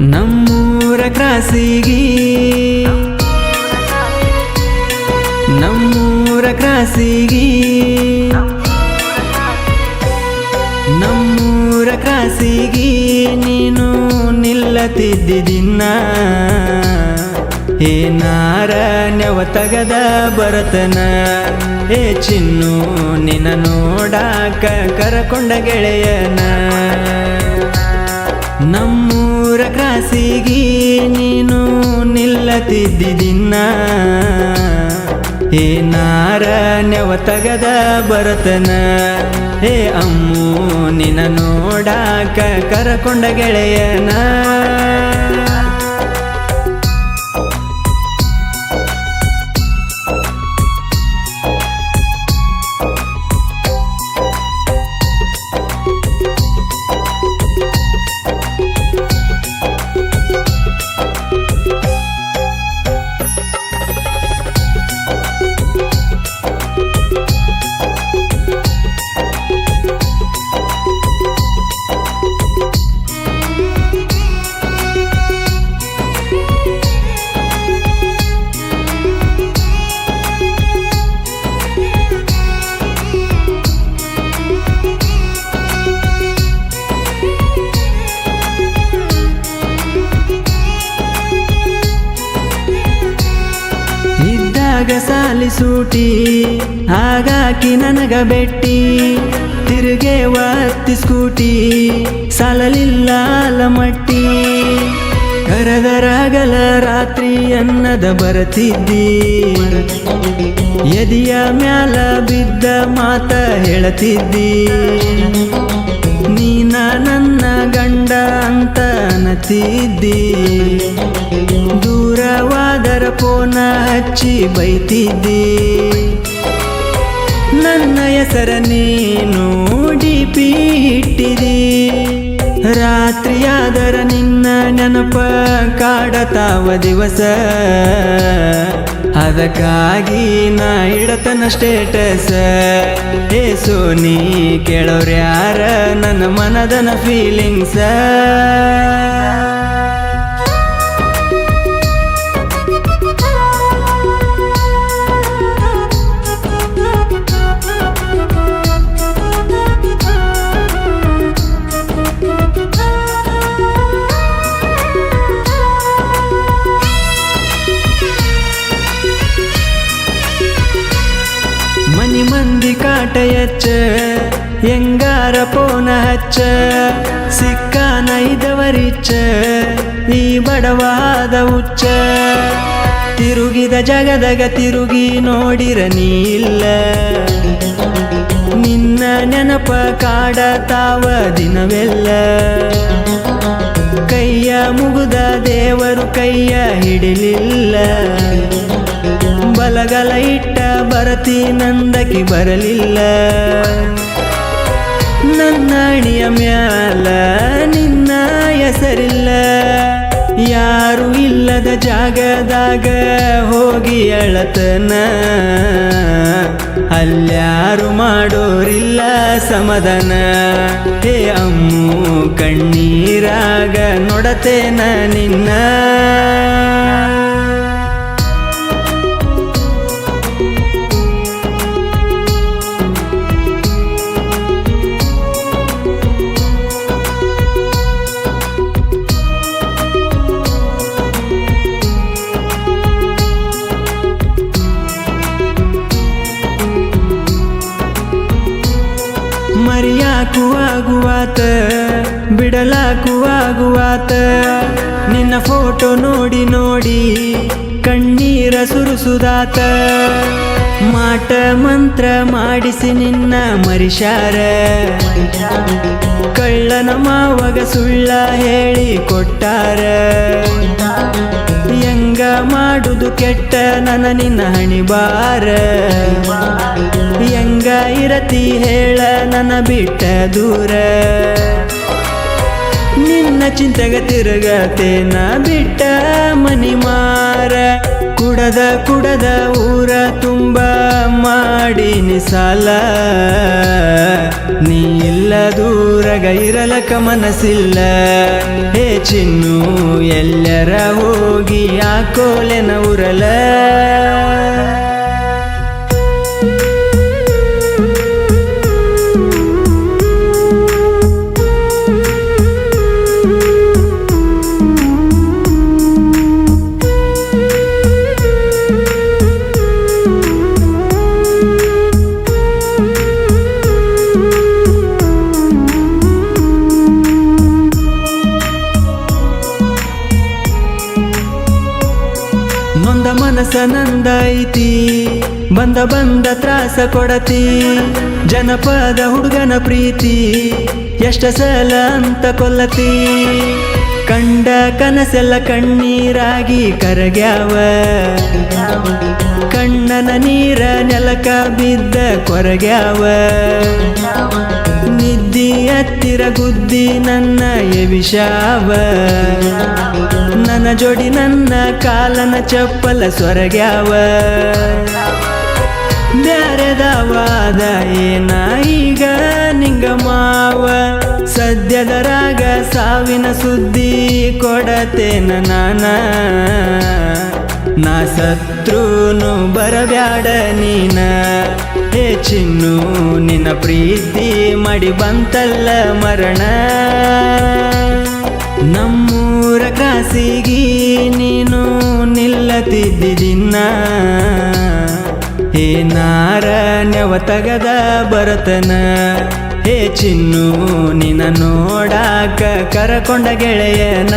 ನಮ್ಮೂರ ಕ್ರಾಸಿಗಿ. ನಮ್ಮೂರ ಕ್ರಾಸಿಗಿ. ನಮ್ಮೂರ ಕ್ರಾಸಿಗಿ ನೀನು ನಿಲ್ಲತಿದ್ದಿದ್ದಿನ್ನ ಏನಾರ ನಾರಣ್ಯವ ತಗದ ಬರತನ ಏ ಚಿನ್ನು, ನಿನ್ನ ನೋಡಾಕ ಕರಕೊಂಡ ಗೆಳೆಯನ. ನಮ್ಮೂರ ಕ್ರಾಸಿಗಿ ನೀನು ನಿಲ್ಲತಿದ್ದಿದಿನ್ನ ಹೇ ನೆವ ತಗದ ಬರತನ ಹೇ ಅಮ್ಮು ನಿನ್ನ ನೋಡಾಕ ಕರಕೊಂಡ ಗೆಳೆಯನ. ಇದ್ದಾಗ ಸಾಲಿ ಸೂಟಿ, ಹಾಗಾಕಿ ನನಗ ಬೆಟ್ಟಿ, ತಿರುಗೆ ಒತ್ತಿ ಸ್ಕೂಟಿ ಸಾಲಲಿಲ್ಲ ಮಟ್ಟಿ. ಕರದರಾಗಲ ರಾತ್ರಿ ಅನ್ನದ ಬರತಿದ್ದಿ, ಎದಿಯ ಮ್ಯಾಲ ಬಿದ್ದ ಮಾತ ಹೇಳತಿದ್ದಿ. ನೀನ ನನ್ನ ಗಂಡ ಅಂತ ನತಿದ್ದಿ. ದೂರವಾದರ ಫೋನ ಹಚ್ಚಿ ಬೈತಿದ್ದಿ. ನನ್ನ ಹೆಸರ ನೀನು ಡಿ ಪಿ ಇಟ್ಟಿದಿ ರಾತ್ರಿಯಾದರ ನಿನ್ನ ನೆನಪ ಕಾಡತಾವ ದಿವಸ. ಅದಕ್ಕಾಗಿ ನಾ ಇಡತನ ಸ್ಟೇಟಸ್ ಏ ಸೋನಿ ಕೇಳೋರ್ಯಾರ ನನ್ನ ಮನದನ ಫೀಲಿಂಗ್ಸ ಎಚ್ಚ ಎಂಗಾರ ಪೋನ ಹಚ್ಚ ಸಿಕ್ಕ ಇದವರಿಚ್ಚ ಈ ಬಡವಾದ ಉಚ್ಚ ತಿರುಗಿದ ಜಗದಗ ತಿರುಗಿ ನೋಡಿರ ನೀಲ್ಲ. ನಿನ್ನ ನೆನಪ ಕಾಡ ತಾವ ದಿನವೆಲ್ಲ. ಕೈಯ ಮುಗುದ ದೇವರು ಕೈಯ ಹಿಡಿಲಿಲ್ಲ. ಬಲಗಲ ಬರತಿ ನಂದಕಿ ಬರಲಿಲ್ಲ. ನನ್ನ ಅಣಿಯ ಮ್ಯಾಲ ನಿನ್ನ ಹೆಸರಿಲ್ಲ. ಯಾರು ಇಲ್ಲದ ಜಾಗದಾಗ ಹೋಗಿ ಅಳತನ. ಅಲ್ಯಾರು ಮಾಡೋರಿಲ್ಲ ಸಮದನ. ಹೇ ಅಮ್ಮು ಕಣ್ಣೀರಾಗ ನೋಡತೇನ ನಿನ್ನ. ಮರಿಯಾಕು ಆಗುವಾತ ಬಿಡಲಾಕು ಆಗುವಾತ ನಿನ್ನ ಫೋಟೋ ನೋಡಿ ನೋಡಿ ಕಣ್ಣೀರ ಸುರುಸುದಾತ. ಮಾಟ ಮಂತ್ರ ಮಾಡಿಸಿ ನಿನ್ನ ಮರಿಷಾರ ಕಳ್ಳನ ಮಾವಗ ಸುಳ್ಳ ಹೇಳಿ ಕೊಟ್ಟಾರ. ಹೆಂಗ ಮಾಡುದು ಕೆಟ್ಟ ನನ್ನ ನಿನ್ನ ಹಣಿಬಾರ. ಹೆಂಗ ಇರತಿ ಹೇಳ ನನ್ನ ಬಿಟ್ಟ ದೂರ. ನಿನ್ನ ಚಿಂತೆಗ ತಿರುಗತೇನ ಬಿಟ್ಟ ಮನಿ ಮಾರ ಕುಡದ ಕುಡದ ಊರ ತುಂಬ ಮಾಡಿನಿ ಸಾಲ. ನೀ ಇಲ್ಲ ದೂರಗ ಇರಲಕ ಮನಸ್ಸಿಲ್ಲ. ಚಿನ್ನು ಎಲ್ಲರ ಹೋಗಿ ಆ ಕೋಲೆನ ಉರಲ. ಐತಿ. ಬಂದ ಬಂದ ತ್ರಾಸ ಕೊಡತಿ. ಜನಪದ ಹುಡುಗನ ಪ್ರೀತಿ. ಎಷ್ಟ ಸಲ ಅಂತ ಕೊಲ್ಲತಿ. ಕಂಡ ಕನಸೆಲ್ಲ ಕಣ್ಣೀರಾಗಿ ಕರಗ್ಯಾವ. ಕಣ್ಣನ ನೀರ ನೆಲಕ ಬಿದ್ದ ಕೊರಗ್ಯಾವ. ನಿದ್ದಿ ಹತ್ತಿರ ಗುದ್ದಿ ನನ್ನ ಎವಿಷಾವ ನನ್ನ ಜೋಡಿ ನನ್ನ ಕಾಲನ ಚಪ್ಪಲ ಸೊರಗ್ಯಾವ ಬ್ಯಾರೆದವಾದ ಈಗ ನಿಂಗ ಮಾವ ಸದ್ಯದ ರಾಗ ಸಾವಿನ ಸುದ್ದಿ ಕೊಡತೇನ ನಾನ. ನಾ ಸತ್ರುನು ಬರಬ್ಯಾಡ ನೀನ. ಹೇ ನಿನ್ನ ಪ್ರೀತಿ ಮಾಡಿ ಬಂತಲ್ಲ ಮರಣ. ನಮ್ಮೂರ ಕಾಸಿಗೆ ನೀನು ನಿಲ್ಲತಿದ್ದಿದಿನ್ನ. ಹೇ ನಾರಣ್ಯವ ತಗದ ಬರತನ ಹೇ ಚಿನ್ನು ನಿನ್ನ ನೋಡಾಕ ಕರಕೊಂಡ ಗೆಳೆಯನ.